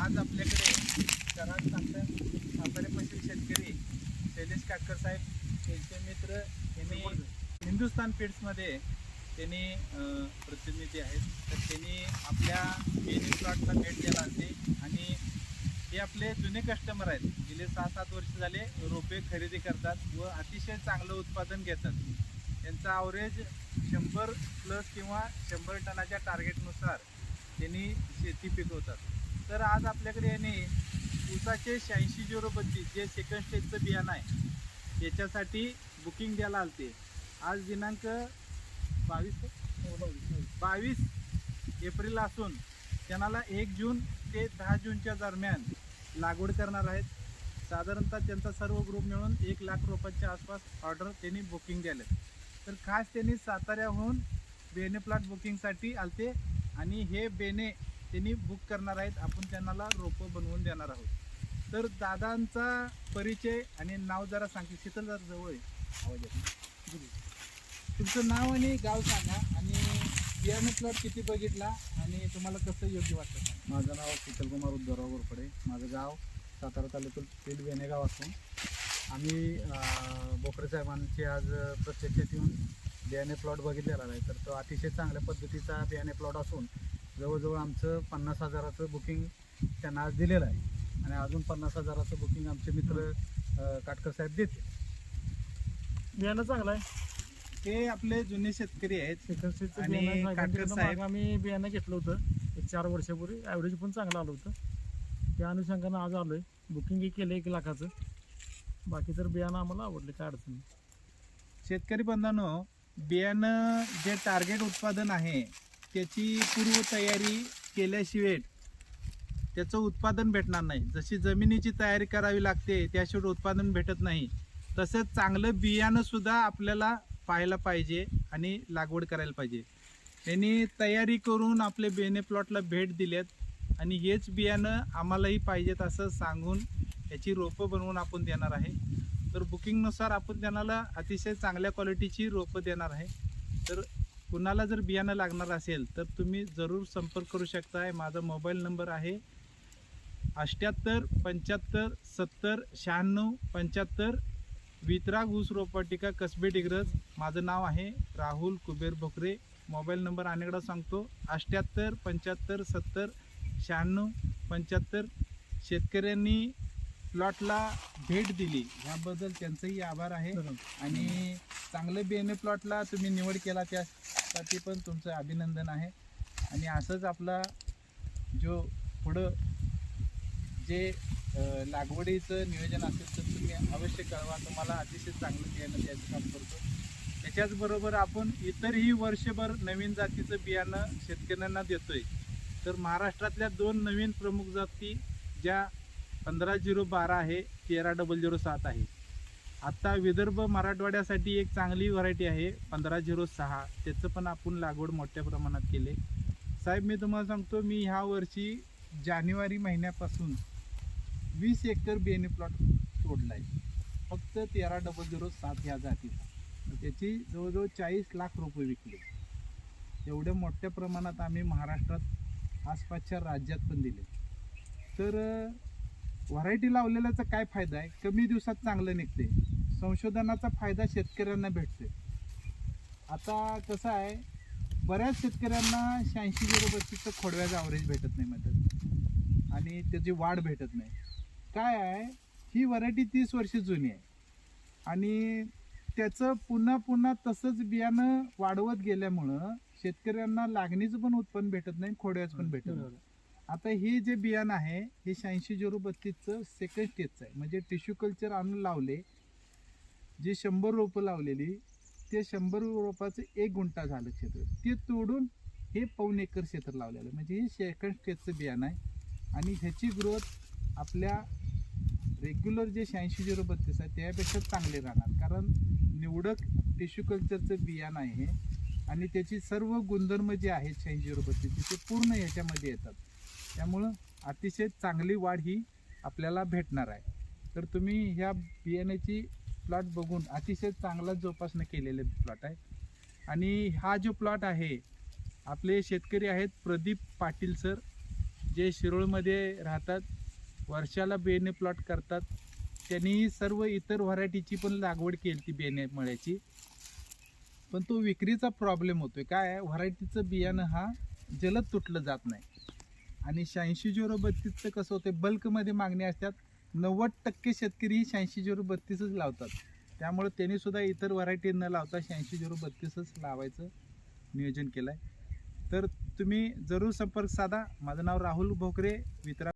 आज आपल्याकडे कराड सातारा साताऱ्यापासून शेतकरी शैलेश काटकर साहेब त्यांचे मित्र यांनी हिंदुस्थान फीड्समध्ये त्यांनी प्रतिनिधी आहेत. तर त्यांनी आपल्या बेनी प्लॉटला भेट द्यायला असते आणि हे आपले जुने कस्टमर आहेत. गेले सहा सात वर्ष झाले रोपे खरेदी करतात व अतिशय चांगलं उत्पादन घेतात. त्यांचा अवरेज शंभर प्लस किंवा शंभर टनाच्या टार्गेटनुसार त्यांनी शेती पिकवतात. तर आज आपल्याकडे याने ऊसाचे शहाऐंशी झिरो बत्तीस जे सेकंड स्टेजचं बियाणं आहे याच्यासाठी बुकिंग द्यायला आलते. आज दिनांक बावीस बावीस एप्रिल असून त्यांना एक जून ते दहा जूनच्या दरम्यान लागवड करणार आहेत. साधारणतः त्यांचा सर्व ग्रुप मिळून एक लाख रुपयाच्या आसपास ऑर्डर त्यांनी बुकिंग द्याले तर खास त्यांनी साताऱ्याहून बेने प्लॉट बुकिंगसाठी आलते आणि हे बेने त्यांनी बुक करणार आहेत. आपण त्यांना रोपं बनवून देणार आहोत. तर दादांचा परिचय आणि नाव जरा सांगते. शीतल जरा जवळ आहे. आवाज येत नाही. तुमचं नाव आणि गाव सांगा आणि बियाणे प्लॉट किती बघितला आणि तुम्हाला कसं योग्य वाटतं माझं नाव शीतलकुमार उद्धवराव गोरपडे माझं गाव सातारा तालुक्यात पेल वेनेगाव असून आम्ही अं, बोकरे आज प्रत्यक्षात येऊन बियाणे प्लॉट बघितलेला आहे. तर तो अतिशय चांगल्या पद्धतीचा बियाणे प्लॉट असून जवळजवळ आमचं पन्नास हजाराचं बुकिंग त्यांना आज दिलेलं आहे. आणि अजून पन्नास हजाराचं बुकिंग आमचे मित्र काटकर साहेब देते बियाणं चांगलं आहे. हे आपले जुने शेतकरी आहेत. आणि. काटकर साहेब- आम्ही बियाणं घेतलं होतं. एक चार वर्षापूर्वी. ॲव्हरेज पण चांगलं आलं होतं. त्या अनुषंगानं आज आलो आहे बुकिंग केलं एक लाखाचं. बाकी तर बियाणं आम्हाला आवडले काय अडचण शेतकरी बंधांनो बियाणं जे टार्गेट उत्पादन आहे त्याची पूर्वतयारी केल्याशिवाय त्याचं उत्पादन भेटणार नाही. जशी जमिनीची तयारी करावी लागते त्याशिवाय उत्पादन भेटत नाही. तसंच चांगलं बियाणंसुद्धा आपल्याला पाहायला पाहिजे आणि लागवड करायला पाहिजे. त्यांनी तयारी करून आपले बेने प्लॉटला भेट दिलेत आणि हेच बियाणं आम्हालाही पाहिजेत असं सांगून याची रोपं बनवून आपण देणार आहे. तर बुकिंगनुसार आपण त्यांना अतिशय चांगल्या क्वालिटीची रोपं देणार आहे. तर कुणाला जर बियाणं लागणार असेल तर तुम्ही जरूर संपर्क करू शकताय. माझा मोबाईल नंबर आहे अष्ट्याहत्तर पंच्याहत्तर सत्तर शहाण्णव पंच्याहत्तर वितराग ऊस रोपवाटिका कसबे डिग्रज. माझं नाव आहे राहुल कुबेर भोकरे. मोबाईल नंबर अनेकदा सांगतो अष्ट्याहत्तर पंच्याहत्तर सत्तर शहाण्णव पंच्याहत्तर. शेतकऱ्यांनी प्लॉटला भेट दिली. ह्याबद्दल त्यांचंही आभार आहे. आणि चांगलं बियाणे प्लॉटला तुम्ही निवड केला त्यासाठी पण तुमचं अभिनंदन आहे. आणि असंच आपला जो पुढं जे लागवडीचं नियोजन असेल तर तुम्ही अवश्य कळवा. तुम्हाला अतिशय चांगलं बियाणं द्यायचं काम करतो. त्याच्याचबरोबर आपण इतरही वर्षभर नवीन जातीचं बियाणं शेतकऱ्यांना देतोय. तर महाराष्ट्रातल्या दोन नवीन प्रमुख जाती ज्या पंधरा झिरो बारा आहे तेरा डबल झिरो सात आहे. आत्ता विदर्भ मराठवाड्यासाठी एक चांगली व्हरायटी आहे पंधरा झिरो सहा. त्याचं पण आपण लागवड मोठ्या प्रमाणात केले. साहेब मी तुम्हाला सांगतो मी ह्या वर्षी जानेवारी महिन्यापासून वीस एकर बेने प्लॉट तोडला आहे फक्त तेरा डबल झिरो सात ह्या जातीचा. त्याची जवळजवळ चाळीस लाख रुपये विकले. एवढ्या मोठ्या प्रमाणात आम्ही महाराष्ट्रात आसपासच्या राज्यात पण दिले. तर व्हरायटी लावलेल्याचा काय फायदा आहे? कमी दिवसात चांगलं निघते. संशोधनाचा फायदा शेतकऱ्यांना भेटते आता कसं आहे बऱ्याच शेतकऱ्यांना शहाऐंशी झिरो बत्तीसचं खोडव्याचं ॲव्हरेज भेटत नाही म्हणतात आणि त्याची वाढ भेटत नाही. काय आहे ही व्हरायटी तीस वर्ष जुनी आहे. आणि त्याचं पुन्हा पुन्हा तसंच बियाणं वाढवत गेल्यामुळं शेतकऱ्यांना लागणीचं पण उत्पन्न भेटत नाही खोड्याचं पण भेटत नाही. आता हे जे बियाणं आहे हे शहाऐंशी झिरो बत्तीसचं सेकंड स्टेजचं आहे. म्हणजे टिश्यू कल्चर आणून लावले जे शंभर रोपं लावलेली ते शंभर रोपाचं एक गुंठा झालं क्षेत्र. ते तोडून हे पाऊन एकर क्षेत्र लावलेलं. म्हणजे हे सेकंड स्टेजचं बियाणं आहे. आणि ह्याची ग्रोथ आपल्या रेग्युलर जे शहाऐंशी झिरो बत्तीस आहे त्यापेक्षा चांगले राहणार. कारण निवडक टिश्यू कल्चरचं बियाणं आहे आणि त्याची सर्व गुणधर्म जे आहेत शहाऐंशी झिरो बत्तीसचे ते पूर्ण ह्याच्यामध्ये येतात. त्यामुळं अतिशय चांगली वाढ ही आपल्याला भेटणार आहे. तर तुम्ही ह्या बियाण्याची प्लॉट बघून अतिशय चांगला जोपासना केलेले प्लॉट आहे. आणि हा जो प्लॉट आहे आपले शेतकरी आहेत प्रदीप पाटील सर जे शिरोळमध्ये राहतात वर्षाला बेने प्लॉट करतात. त्यांनी सर्व इतर व्हरायटीची पण लागवड केली ती बेने मळ्याची. पण तो विक्रीचा प्रॉब्लेम होतोय. काय व्हरायटीचं बियाणं हा जलद तुटलं जात नाही. आणि शहाऐंशी झिरो बत्तीसचं कसं होतं बल्कमध्ये मागणी असतात. नव्वद टक्के शेतकरी शहाऐंशी झिरो बत्तीसच लावतात. त्यामुळे त्यांनी सुद्धा इतर व्हरायटी न लावता शहाऐंशी झिरो बत्तीसच लावायचं नियोजन केलं आहे तर तुम्ही जरूर संपर्क साधा. माझं नाव राहुल भोकरे वितरा